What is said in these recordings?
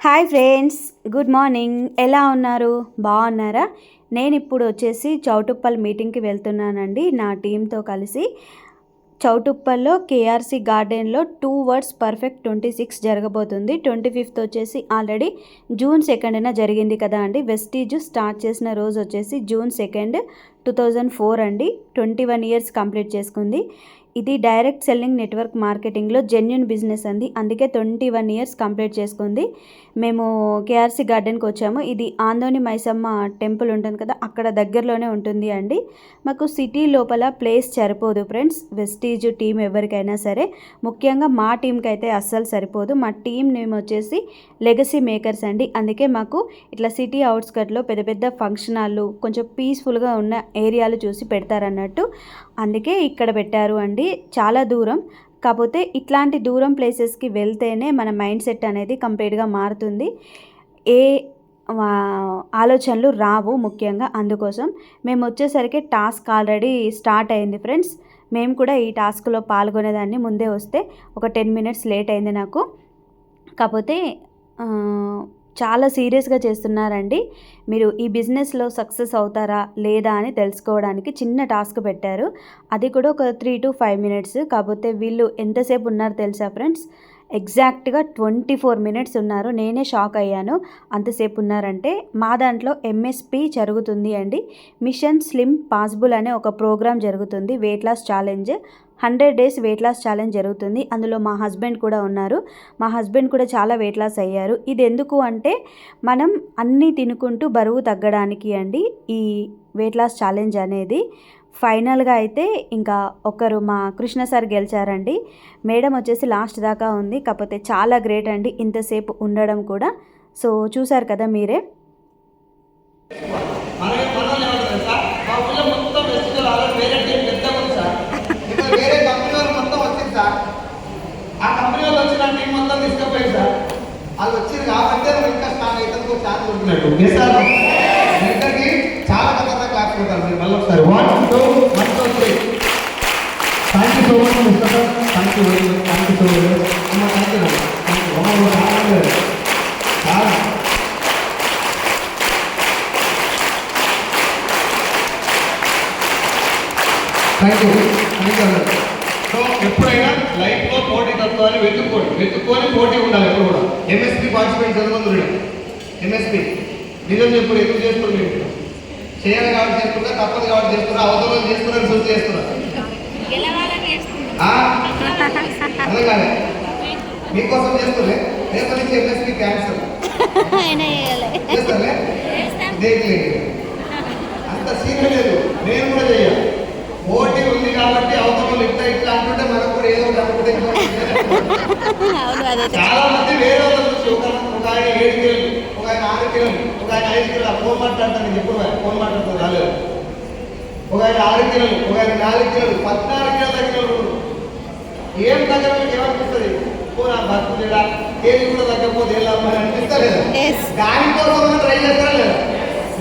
Hi friends good morning. ఎలా ఉన్నారు? బాగున్నారా? నేను ఇప్పుడు వచ్చేసి చౌటుప్పల్ మీటింగ్కి వెళ్తున్నానండి. నా టీంతో కలిసి చౌటుప్పల్లో కేఆర్సీ గార్డెన్లో towards perfect twenty six జరగబోతుంది. ట్వంటీ ఫిఫ్త్ వచ్చేసి ఆల్రెడీ జూన్ సెకండ్న జరిగింది కదా అండి. వెస్టీజ్ స్టార్ట్ చేసిన రోజు వచ్చేసి June second two thousand four అండి. ట్వంటీ వన్ ఇయర్స్ కంప్లీట్ చేసుకుంది. ఇది డైరెక్ట్ సెల్లింగ్ నెట్వర్క్ మార్కెటింగ్లో జెన్యున్ బిజినెస్ అంది. అందుకే ట్వంటీ వన్ ఇయర్స్ కంప్లీట్ చేసుకుంది. మేము కేఆర్సీ గార్డెన్కి వచ్చాము. ఇది ఆందోని మైసమ్మ టెంపుల్ ఉంటుంది కదా అక్కడ దగ్గరలోనే ఉంటుంది అండి. మాకు సిటీ లోపల ప్లేస్ సరిపోదు ఫ్రెండ్స్. వెస్టీజ్ టీం ఎవరికైనా సరే. ముఖ్యంగా మా టీంకి అయితే అస్సలు సరిపోదు. మా టీం నేమ్ వచ్చేసి లెగసీ మేకర్స్ అండి. అందుకే మాకు ఇట్లా సిటీ అవుట్స్కట్లో పెద్ద పెద్ద ఫంక్షన్ హాళ్ళు కొంచెం పీస్ఫుల్గా ఉన్న ఏరియాలు చూసి పెడతారన్నట్టు అందుకే ఇక్కడ పెట్టారు అండి. చాలా దూరం. కాకపోతే ఇట్లాంటి దూరం ప్లేసెస్కి వెళ్తేనే మన మైండ్ సెట్ అనేది కంప్లీట్గా మారుతుంది. ఏ ఆలోచనలు రావు ముఖ్యంగా అందుకోసం. మేము వచ్చేసరికి టాస్క్ ఆల్రెడీ స్టార్ట్ అయింది ఫ్రెండ్స్. మేము కూడా ఈ టాస్క్లో పాల్గొనేదాన్ని ముందే వస్తే ఒక టెన్ మినిట్స్ లేట్ అయింది నాకు. కాకపోతే చాలా సీరియస్గా చేస్తున్నారండి. మీరు ఈ బిజినెస్లో సక్సెస్ అవుతారా లేదా అని తెలుసుకోవడానికి చిన్న టాస్క్ పెట్టారు. అది కూడా ఒక త్రీ టు ఫైవ్ మినిట్స్. కాకపోతే వీళ్ళు ఎంతసేపు ఉన్నారు తెలుసా ఫ్రెండ్స్? ఎగ్జాక్ట్గా ట్వంటీ ఫోర్ మినిట్స్ ఉన్నారు. నేనే షాక్ అయ్యాను. అంతసేపు ఉన్నారంటే మా దాంట్లో ఎంఎస్పి జరుగుతుంది అండి. మిషన్ స్లిమ్ పాసిబుల్ అనే ఒక ప్రోగ్రామ్ జరుగుతుంది. Weight loss challenge. Hundred days weight loss challenge జరుగుతుంది. అందులో మా హస్బెండ్ కూడా ఉన్నారు. మా హస్బెండ్ కూడా చాలా వెయిట్ లాస్ అయ్యారు. ఇది ఎందుకు అంటే మనం అన్నీ తినుకుంటూ బరువు తగ్గడానికి అండి ఈ వెయిట్ లాస్ ఛాలెంజ్ అనేది ఫైనల్గా అయితే ఇంకా ఒకరు మా కృష్ణ సార్ గెలిచారండి. మేడం వచ్చేసి లాస్ట్ దాకా ఉంది. కాకపోతే చాలా గ్రేట్ అండి. ఇంతసేపు ఉండడం కూడా. సో చూసారు కదా మీరే. మనమే మనల్ని మొత్తం వెస్టికల్ సార్. వాళ్ళు వచ్చింది కాబట్టి ఇంకా కంపెనీ వాళ్ళు ఛాన్స్ టీం మొత్తం తీసుకుపోయింది సార్ వాళ్ళు వచ్చింది కాబట్టి నువ్వు ఇంకా స్ట్రాంగ్ అయితే ఛాన్స్ ఉంటున్నట్టు ఎస్ సార్ ఇక్కడికి చాలా పెద్ద క్లాస్ కొట్టాలి మీరు మళ్ళీ ఒకసారి one two one two three thank you so much mister sir thank you very much thank you so much అమ్మ. థ్యాంక్ యూ థ్యాంక్ యూ అమ్మ చాలా thank you thank you so ఎప్పుడైనా లైఫ్లో పోటీ తత్వాన్ని వెతుక్కోండి. వెతుక్కొని పోటీ ఉండాలి ఎప్పుడు కూడా. ఎంఎస్పీ పార్టిసిపేట్ చదవంతుడు ఎంఎస్పీ నిజం చెప్పుడు ఎందుకు చేస్తున్నారు మీరు? చేయాలి కాబట్టి చేస్తున్నా తప్పదు కాబట్టి చేస్తున్నా అవసరం చేస్తున్నారు చూసి చేస్తున్నారు ఆ? అర్థం కాలే మీకోసం చేస్తులే రేపటి నుంచి ఎంఎస్పీ క్యాన్సర్. దేనికి అంత సీన్ లేదు. నేను కూడా చెయ్యాలి పోటీ ఉంది కాబట్టి అవతల ఇట్లా ఇట్లా అంటుంటే మనకు కూడా ఏదో ఒకటి అనుకుంటే ఇంకో చాలా మంది వేరే వాళ్ళ ఒక ఒక ఆయన ఏడు కిలోలు ఒక ఆయన ఆరు కిలోలు ఒక ఆయన ఐదు కిలోలు ఫోన్ మాట్లాడతాను ఎప్పుడు ఫోన్ మాట్లాడుతుంది రాలేదు. ఒక ఆయన ఆరు కిలోలు ఒక ఆయన నాలుగు కిలోలు పద్నాలుగు కిలోల కిలోలు ఏం తగ్గడానికి ఏమనిపిస్తుంది? పోనా బతుకులేదా ఏది కూడా తగ్గకపోతే ఎలా మరి అనిపిస్తలేదా. దానికోసం ట్రై చేస్తారా లేదా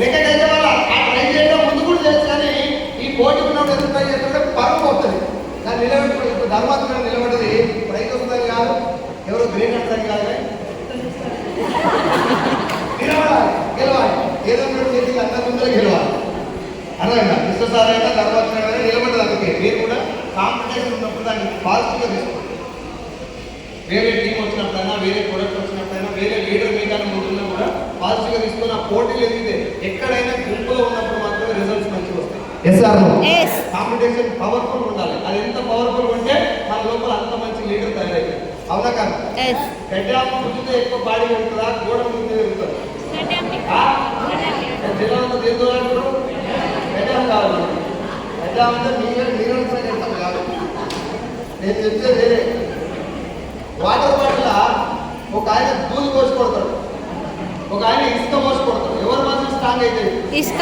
లెక్కకైతే వాళ్ళ ఆ ట్రై చేయడం ముందు కూడా తెలుసు కానీ ఈ పోటీ ఉన్నప్పుడు ఎందుకు ట్రై చేస్తుంటే పరువు పోతుంది. దాన్ని నిలబెట్టుకుని ఇప్పుడు ధర్మాత్మ వస్తుందని కాదు ఎవరు గ్రేట్ అంటారని కాదు నిలబడాలి గెలవాలి ఏదో ఒకటి చేసి అందరి ముందర గెలవాలి. అర్థమైందా? విశ్వసార అయినా ధర్మాత్మ అయినా నిలబడ్డది అందుకే. మీరు కూడా కాంపిటీషన్ ఉన్నప్పుడు దాన్ని పాజిటివ్గా తీసుకోండి. వేరే టీం వచ్చినప్పుడైనా వేరే ప్రొడక్ట్ వచ్చినప్పుడైనా వేరే లీడర్ మీకన్నా ముందున్నా కూడా పాజిటివ్గా తీసుకొని ఆ పోటీలు ఎదిగితే ఎక్కడైనా గుంపులో ఉన్నప్పుడు మాత్రమే రిజల్ట్స్ మంచిగా వస్తాయి. కాంపిటీషన్ పవర్ఫుల్ ఉండాలి. అది ఎంత పవర్ఫుల్ ఉంటే మన లోపల అంత మంచి లీడర్ తయారైంది అవునా కాదు? గడ్డామ ముందుతో ఎక్కువ బాడీ పెరుగుతుందా గోడ ముందు పెరుగుతుంది జిల్లా అంతా దేని కావాలి అంటే కాదు. నేను వేరే. వాటర్ బాటిల్ ఒక ఆయన దూది కోసి కొడతాడు. ఒక ఆయన ఇసుక మోసి కొడతాడు. ఎవరు మాత్రం స్ట్రాంగ్ అయితే? ఇసుక.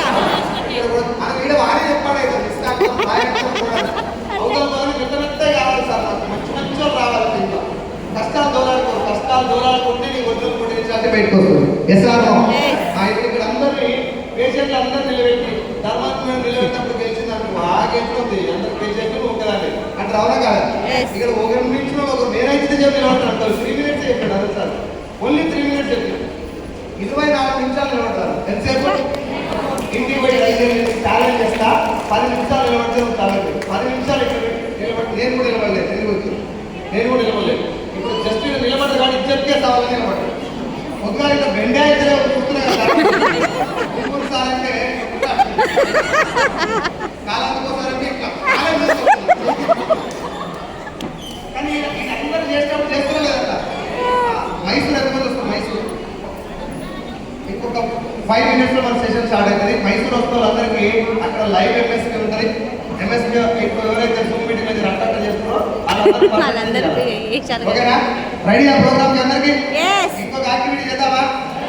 వాడే చెప్పాడు అయితే ఇసుక అవతల పెద్ద పెద్ద కావాలి సార్ నాకు మంచి మంచి వాళ్ళు రావాలి దీంట్లో కష్టాలు దూరాలకు కష్టాలు దూరాలకు ఉంటే నీ ఒడ్డు పుట్టించాలంటే బయటకు వస్తుంది. S R Yes. ఇక్కడ అందరినీ పేషెంట్లు అందరూ నిలబెట్టి ధర్మాత్మ నిలబెట్టినప్పుడు గెలిచిందని బాగా గెలిచింది అందరు పేషెంట్లు ఒకదాన్ని అంటే కదా. Yes. ఇక్కడ ఒకరి నుంచి ఒకరు నేనైతే చెప్పిన అంటారు. త్రీ మినిట్స్ చెప్పాడు అదే సార్. ఓన్లీ త్రీ మినిట్స్ చెప్పాడు ఎంతసేపు? ఇంటికి పోయి రైల్వే ఛాలెంజ్ చేస్తా. పది నిమిషాలు నిలబడితే ఛాలెంజ్ పది నిమిషాలు ఇక్కడ నిలబడి నేను కూడా నిలబడలేదు. తిరిగి వచ్చి? నేను కూడా నిలబడలేదు ఇప్పుడు జస్ట్ ఇక్కడ నిలబడ్డా కానీ ఇద్దరికే సావాలి నిలబడ్డా ముందుగా ఇక్కడ బెండే అయితే కూర్చున్నా కదా ముగ్గురు సార్ అంటే కాలానికోసారి ఇట్లా. ఛాలెంజ్ చేస్తున్నారు. కానీ అందరూ చేసినప్పుడు చేస్తున్నారు కదా మైసూర్ ఎంతమంది వస్తారు మైసూర్. ఇంకొక ఫైవ్ మినిట్స్లో మన సెషన్ స్టార్ట్ అవుతుంది. మైసూర్ వస్తున్న వాళ్ళందరికీ అక్కడ లైవ్ ఎంఎస్పీ ఉంటుంది. ఎంఎస్పీ ఇప్పుడు ఎవరైతే జూమ్ మీటింగ్ మీద రట్ట చేస్తున్నారో వాళ్ళందరూ. ఓకేనా? రెడీ ఆ ప్రోగ్రామ్ అందరికి? Yes. ఇంకొక యాక్టివిటీ చేద్దామా?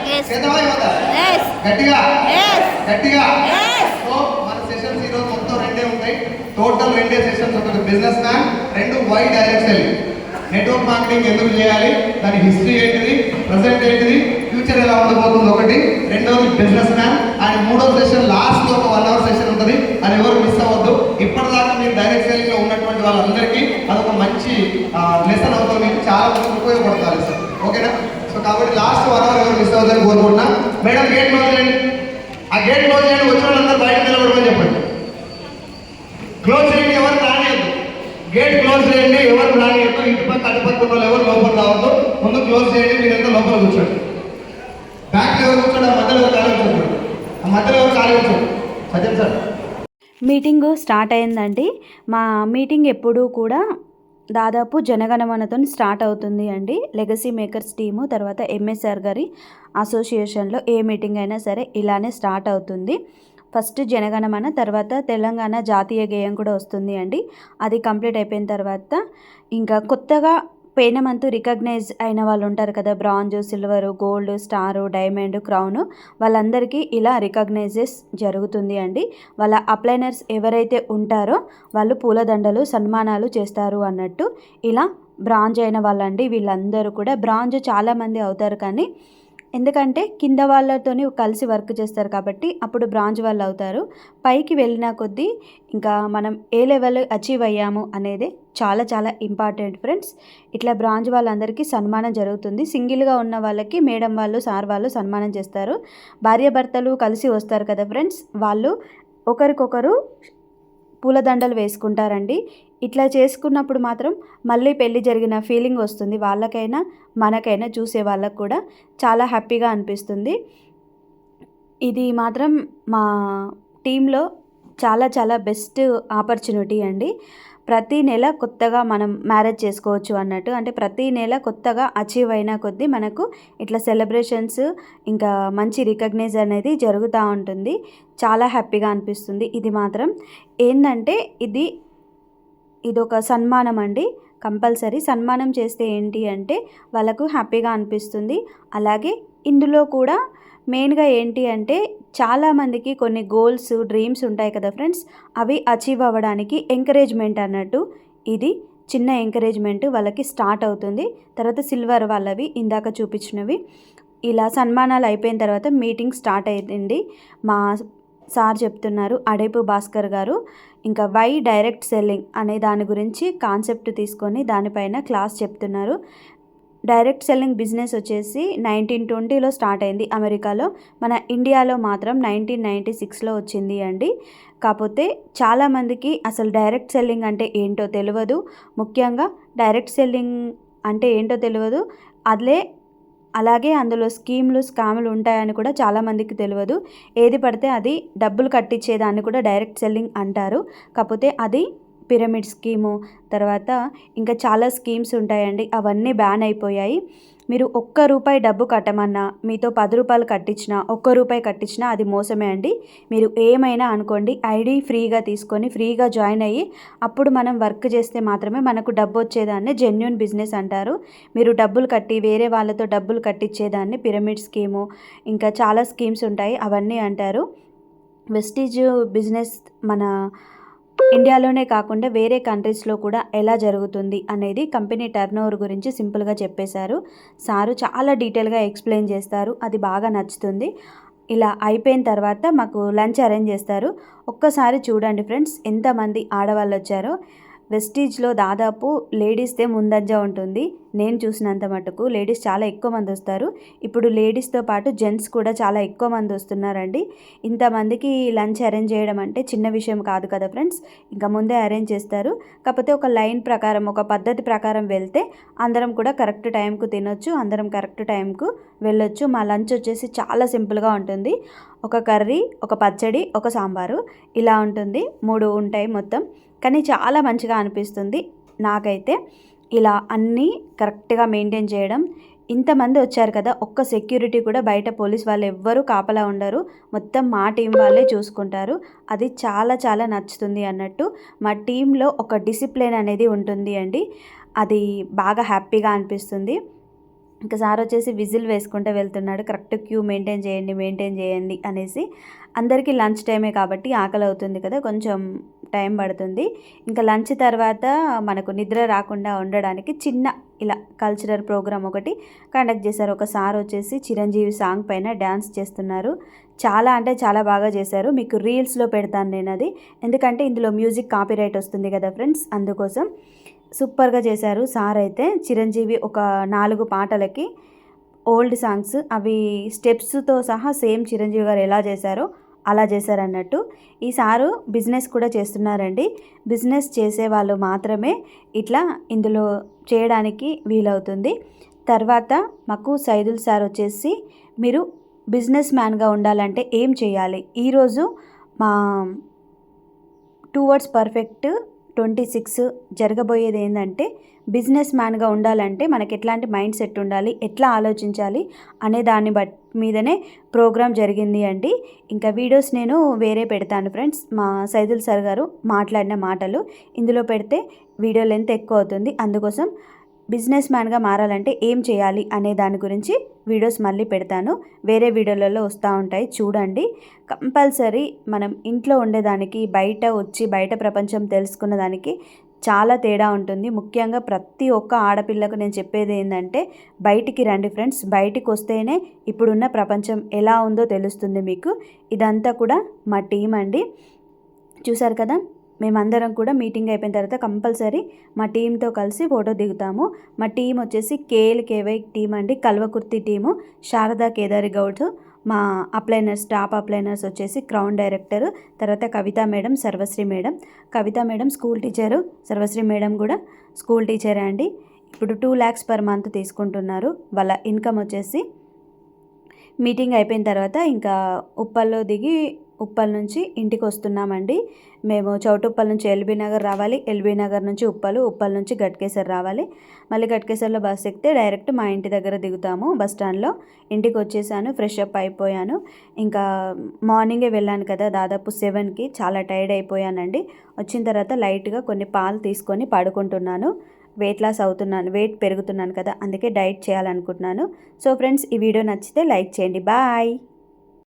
Yes. చేద్దామా ఇవ్వదా? Yes. గట్టిగా? Yes. గట్టిగా? Yes. సో మన సెషన్స్ ఈ రోజు మొత్తం రెండే ఉంటాయి. టోటల్ రెండే సెషన్స్ ఒకటి బిజినెస్ మ్యాన్ రెండు వై సెల్లింగ్ నెట్వర్క్ మార్కెటింగ్ ఎందుకు చేయాలి? దాని హిస్టరీ ఏంటిది? ప్రజెంట్ ఏంటిది? ఫ్యూచర్ ఎలా ఉండబోతుంది ఒకటి. రెండోది బిజినెస్ మ్యాన్ అండ్ మూడో సెషన్ లాస్ట్ ఒక వన్ అవర్ సెషన్ ఉంటుంది. అది ఎవరు మిస్ అవ్వద్దు. ఇప్పటిదాకా మీరు డైరెక్ట్ సెల్లింగ్లో ఉన్నటువంటి వాళ్ళందరికీ అదొక మంచి లెసన్ అవుతుంది మీకు చాలా మంది ఉపయోగపడతారు సార్ ఓకేనా సో కాబట్టి లాస్ట్ వన్ అవర్ ఎవరు మిస్ అవుతుందని కోరుకుంటున్నా. మేడం గేట్ క్లోజ్ చేయండి ఆ గేట్ క్లోజ్ చేయండి వచ్చిన వాళ్ళందరూ బయట నిలబడమని చెప్పండి. క్లోజ్ చేయండి ఎవరు రానియద్దు గేట్ క్లోజ్ చేయండి ఎవరు రానియద్దు ఇంటి పక్క అటుపక్క వాళ్ళు ఎవరు లోపల రావద్దు. ముందు క్లోజ్ చేయండి మీరంతా లోపల కూర్చోండి. బ్యాక్ ఎవరు కూర్చోండి ఆ మధ్యలో ఎవరు ఖాళీ కూర్చోండి ఆ మధ్యలో ఎవరు ఖాళీ కూర్చోండి సత్యం సార్. మీటింగు స్టార్ట్ అయిందండి. మా మీటింగ్ ఎప్పుడూ కూడా దాదాపు జనగణమనతో స్టార్ట్ అవుతుంది అండి. లెగసీ మేకర్స్ టీము తర్వాత ఎంఎస్ఆర్ గారి అసోసియేషన్లో ఏ మీటింగ్ అయినా సరే ఇలానే స్టార్ట్ అవుతుంది. ఫస్ట్ జనగణమన తర్వాత తెలంగాణ జాతీయ గేయం కూడా వస్తుంది అండి. అది కంప్లీట్ అయిపోయిన తర్వాత ఇంకా కొత్తగా పేనమంతు రికగ్నైజ్ అయిన వాళ్ళు ఉంటారు కదా bronze silver gold star diamond crown వాళ్ళందరికీ ఇలా రికగ్నైజెస్ జరుగుతుంది అండి. వాళ్ళ అప్లైనర్స్ ఎవరైతే ఉంటారో వాళ్ళు పూలదండలు సన్మానాలు చేస్తారు అన్నట్టు. ఇలా బ్రాంజ్ అయిన వాళ్ళండి వీళ్ళందరూ కూడా. బ్రాంజ్ చాలామంది అవుతారు కానీ ఎందుకంటే కింద వాళ్ళతోని కలిసి వర్క్ చేస్తారు కాబట్టి అప్పుడు బ్రాంజ్ వాళ్ళు అవుతారు. పైకి వెళ్ళిన కొద్దీ ఇంకా మనం ఏ లెవెల్ అచీవ్ అయ్యాము అనేది చాలా చాలా ఇంపార్టెంట్ ఫ్రెండ్స్. ఇట్లా బ్రాంజ్ వాళ్ళందరికీ సన్మానం జరుగుతుంది. సింగిల్గా ఉన్న వాళ్ళకి మేడం వాళ్ళు సార్ వాళ్ళు సన్మానం చేస్తారు. భార్యాభర్తలు కలిసి వస్తారు కదా ఫ్రెండ్స్. వాళ్ళు ఒకరికొకరు పూలదండలు వేసుకుంటారండి. ఇట్లా చేసుకున్నప్పుడు మాత్రం మళ్ళీ పెళ్ళి జరిగిన ఫీలింగ్ వస్తుంది. వాళ్ళకైనా మనకైనా చూసే వాళ్ళకు కూడా చాలా హ్యాపీగా అనిపిస్తుంది. ఇది మాత్రం మా టీంలో చాలా చాలా బెస్ట్ ఆపర్చునిటీ అండి. ప్రతి నెల కొత్తగా మనం మ్యారేజ్ చేసుకోవచ్చు అన్నట్టు. అంటే ప్రతి నెల కొత్తగా అచీవ్ అయిన కొద్దీ మనకు ఇట్లా సెలబ్రేషన్స్ ఇంకా మంచి రికగ్నైజ్ అనేది జరుగుతూ ఉంటుంది. చాలా హ్యాపీగా అనిపిస్తుంది. ఇది మాత్రం ఏంటంటే ఇది ఇది ఒక సన్మానం అండి కంపల్సరీ సన్మానం చేస్తే ఏంటి అంటే వాళ్ళకు హ్యాపీగా అనిపిస్తుంది. అలాగే ఇందులో కూడా మెయిన్గా ఏంటి అంటే చాలామందికి కొన్ని గోల్స్ డ్రీమ్స్ ఉంటాయి కదా ఫ్రెండ్స్ అవి అచీవ్ అవ్వడానికి ఎంకరేజ్మెంట్ అన్నట్టు ఇది చిన్న ఎంకరేజ్మెంట్ వాళ్ళకి స్టార్ట్ అవుతుంది. తర్వాత సిల్వర్ వాళ్ళవి ఇందాక చూపించినవి. ఇలా సన్మానాలు అయిపోయిన తర్వాత మీటింగ్ స్టార్ట్ అయింది. మా సార్ చెప్తున్నారు అడేపు భాస్కర్ గారు ఇంకా వై డైరెక్ట్ సెల్లింగ్ అనే దాని గురించి కాన్సెప్ట్ తీసుకొని దానిపైన క్లాస్ చెప్తున్నారు. డైరెక్ట్ సెల్లింగ్ బిజినెస్ వచ్చేసి నైన్టీన్ ట్వంటీలో స్టార్ట్ అయింది అమెరికాలో. మన ఇండియాలో మాత్రం నైన్టీన్ నైంటీ సిక్స్లో వచ్చింది అండి. కాకపోతే చాలామందికి అసలు డైరెక్ట్ సెల్లింగ్ అంటే ఏంటో తెలియదు ముఖ్యంగా డైరెక్ట్ సెల్లింగ్ అంటే ఏంటో తెలియదు అదే అలాగే అందులో స్కీమ్లు స్కాములు ఉంటాయని కూడా చాలామందికి తెలియదు. ఏది పడితే అది డబ్బులు కట్టించేదాన్ని కూడా డైరెక్ట్ సెల్లింగ్ అంటారు. కాకపోతే అది పిరమిడ్ స్కీము తర్వాత ఇంకా చాలా స్కీమ్స్ ఉంటాయండి. అవన్నీ బ్యాన్ అయిపోయాయి. మీరు ఒక్క రూపాయి డబ్బు కట్టమన్నా మీతో పది రూపాయలు కట్టించినా ఒక్క రూపాయి కట్టించినా అది మోసమే అండి. మీరు ఏమైనా అనుకోండి ఐడి ఫ్రీగా తీసుకొని ఫ్రీగా జాయిన్ అయ్యి అప్పుడు మనం వర్క్ చేస్తే మాత్రమే మనకు డబ్బు వచ్చేదాన్ని జెన్యున్ బిజినెస్ అంటారు. మీరు డబ్బులు కట్టి వేరే వాళ్ళతో డబ్బులు కట్టించేదాన్ని పిరమిడ్ స్కీము ఇంకా చాలా స్కీమ్స్ ఉంటాయి అవన్నీ అంటారు. వెస్టీజ్ బిజినెస్ మన ఇండియాలోనే కాకుండా వేరే కంట్రీస్లో కూడా ఎలా జరుగుతుంది అనేది కంపెనీ టర్న్ ఓవర్ గురించి సింపుల్గా చెప్పేశారు. సారు చాలా డీటెయిల్గా ఎక్స్ప్లెయిన్ చేస్తారు. అది బాగా నచ్చుతుంది. ఇలా అయిపోయిన తర్వాత మాకు లంచ్ అరేంజ్ చేస్తారు. ఒక్కసారి చూడండి ఫ్రెండ్స్ ఎంతమంది ఆడవాళ్ళు వచ్చారో. వెస్టీజ్లో దాదాపు లేడీస్దే ముందంజ ఉంటుంది. నేను చూసినంత మటుకు లేడీస్ చాలా ఎక్కువ మంది వస్తారు. ఇప్పుడు లేడీస్తో పాటు జెంట్స్ కూడా చాలా ఎక్కువ మంది వస్తున్నారండి. ఇంతమందికి లంచ్ అరేంజ్ చేయడం అంటే చిన్న విషయం కాదు కదా ఫ్రెండ్స్. ఇంకా ముందే అరేంజ్ చేస్తారు. కాకపోతే ఒక లైన్ ప్రకారం ఒక పద్ధతి ప్రకారం వెళ్తే అందరం కూడా కరెక్ట్ టైంకు తినొచ్చు అందరం కరెక్ట్ టైంకు వెళ్ళొచ్చు. మా లంచ్ వచ్చేసి చాలా సింపుల్గా ఉంటుంది. ఒక కర్రీ ఒక పచ్చడి ఒక సాంబారు ఇలా ఉంటుంది. మూడు ఉంటాయి మొత్తం. కానీ చాలా మంచిగా అనిపిస్తుంది. నాకైతే ఇలా అన్నీ కరెక్ట్గా మెయింటైన్ చేయడం. ఇంతమంది వచ్చారు కదా ఒక్క సెక్యూరిటీ కూడా బయట పోలీస్ వాళ్ళు ఎవ్వరూ కాపలా ఉండరు. మొత్తం మా టీం వాళ్ళే చూసుకుంటారు. అది చాలా చాలా నచ్చుతుంది అన్నట్టు. మా టీంలో ఒక డిసిప్లిన్ అనేది ఉంటుంది అండి. అది బాగా హ్యాపీగా అనిపిస్తుంది. ఇంకా సార్ వచ్చేసి విజిల్ వేసుకుంటూ వెళ్తున్నాడు. కరెక్ట్ క్యూ మెయింటైన్ చేయండి మెయింటైన్ చేయండి అనేసి అందరికీ లంచ్ టైమే కాబట్టి ఆకలి అవుతుంది కదా కొంచెం టైం పడుతుంది. ఇంకా లంచ్ తర్వాత మనకు నిద్ర రాకుండా ఉండడానికి చిన్న ఇలా కల్చరల్ ప్రోగ్రామ్ ఒకటి కండక్ట్ చేశారు. ఒక సార్ వచ్చేసి చిరంజీవి సాంగ్ పైన డ్యాన్స్ చేస్తున్నారు. చాలా అంటే చాలా బాగా చేశారు. మీకు రీల్స్లో పెడతాను నేను అది. ఎందుకంటే ఇందులో మ్యూజిక్ కాపీరైట్ వస్తుంది కదా ఫ్రెండ్స్ అందుకోసం సూపర్గా చేశారు. సార్ అయితే చిరంజీవి ఒక నాలుగు పాటలకి ఓల్డ్ సాంగ్స్ అవి స్టెప్స్తో సహా సేమ్ చిరంజీవి గారు ఎలా చేశారో అలా చేశారన్నట్టు. ఈ సారు బిజినెస్ కూడా చేస్తున్నారండి. బిజినెస్ చేసే వాళ్ళు మాత్రమే ఇట్లా ఇందులో చేయడానికి వీలవుతుంది. తర్వాత మాకు సైదుల్ సార్ వచ్చేసి మీరు బిజినెస్ మ్యాన్గా ఉండాలంటే ఏం చేయాలి? ఈరోజు మా టువర్డ్స్ పర్ఫెక్ట్ ట్వంటీ సిక్స్ జరగబోయేది ఏంటంటే బిజినెస్ మ్యాన్గా ఉండాలంటే మనకి ఎట్లాంటి మైండ్ సెట్ ఉండాలి ఎట్లా ఆలోచించాలి అనే దాన్ని బట్ మీదనే ప్రోగ్రామ్ జరిగింది అండి. ఇంకా వీడియోస్ నేను వేరే పెడతాను ఫ్రెండ్స్. మా సైదుల్ సార్ గారు మాట్లాడిన మాటలు ఇందులో పెడితే వీడియో లెంత్ ఎక్కువ అవుతుంది. అందుకోసం బిజినెస్ మ్యాన్గా మారాలంటే ఏం చేయాలి అనే దాని గురించి వీడియోస్ మళ్ళీ పెడతాను. వేరే వీడియోలలో వస్తూ ఉంటాయి. చూడండి. కంపల్సరీ మనం ఇంట్లో ఉండేదానికి బయట వచ్చి బయట ప్రపంచం తెలుసుకున్న దానికి చాలా తేడా ఉంటుంది. ముఖ్యంగా ప్రతి ఒక్క ఆడపిల్లకు నేను చెప్పేది ఏంటంటే బయటికి రండి ఫ్రెండ్స్. బయటికి వస్తేనే ఇప్పుడున్న ప్రపంచం ఎలా ఉందో తెలుస్తుంది మీకు. ఇదంతా కూడా మా టీం అండి. చూసారు కదా? మేమందరం కూడా మీటింగ్ అయిపోయిన తర్వాత కంపల్సరీ మా టీంతో కలిసి ఫోటో దిగుతాము. మా టీం వచ్చేసి కేఎల్ కేవై టీం అండి కల్వకుర్తి టీము శారదా కేదారి గౌడ్ మా అప్లైనర్స్ టాప్ అప్లైనర్స్ వచ్చేసి క్రౌన్ డైరెక్టర్ తర్వాత Kavitha madam Sarvasri madam. Kavitha madam school teacher Sarvasri madam కూడా స్కూల్ టీచరే అండి. ఇప్పుడు టూ ల్యాక్స్ పర్ మంత్ తీసుకుంటున్నారు. వాళ్ళ ఇన్కమ్ వచ్చేసి మీటింగ్ అయిపోయిన తర్వాత ఇంకా ఉప్పల్లో దిగి ఉప్పల్ నుంచి ఇంటికి వస్తున్నామండి మేము చౌటుప్పల్ నుంచి ఎల్బీ నగర్ రావాలి. ఎల్బీ నగర్ నుంచి ఉప్పలు ఉప్పల్ నుంచి గట్కేసర్ రావాలి. మళ్ళీ గట్కేసర్లో బస్ ఎక్కితే డైరెక్ట్ మా ఇంటి దగ్గర దిగుతాము బస్ స్టాండ్లో. ఇంటికి వచ్చేసాను ఫ్రెష్ అప్ అయిపోయాను. ఇంకా మార్నింగే వెళ్ళాను కదా దాదాపు సెవెన్కి చాలా టైర్డ్ అయిపోయానండి. వచ్చిన తర్వాత లైట్గా కొన్ని పాలు తీసుకొని పడుకుంటున్నాను. వెయిట్ లాస్ అవుతున్నాను వెయిట్ పెరుగుతున్నాను కదా అందుకే డైట్ చేయాలనుకుంటున్నాను. సో ఫ్రెండ్స్ ఈ వీడియో నచ్చితే లైక్ చేయండి. బాయ్!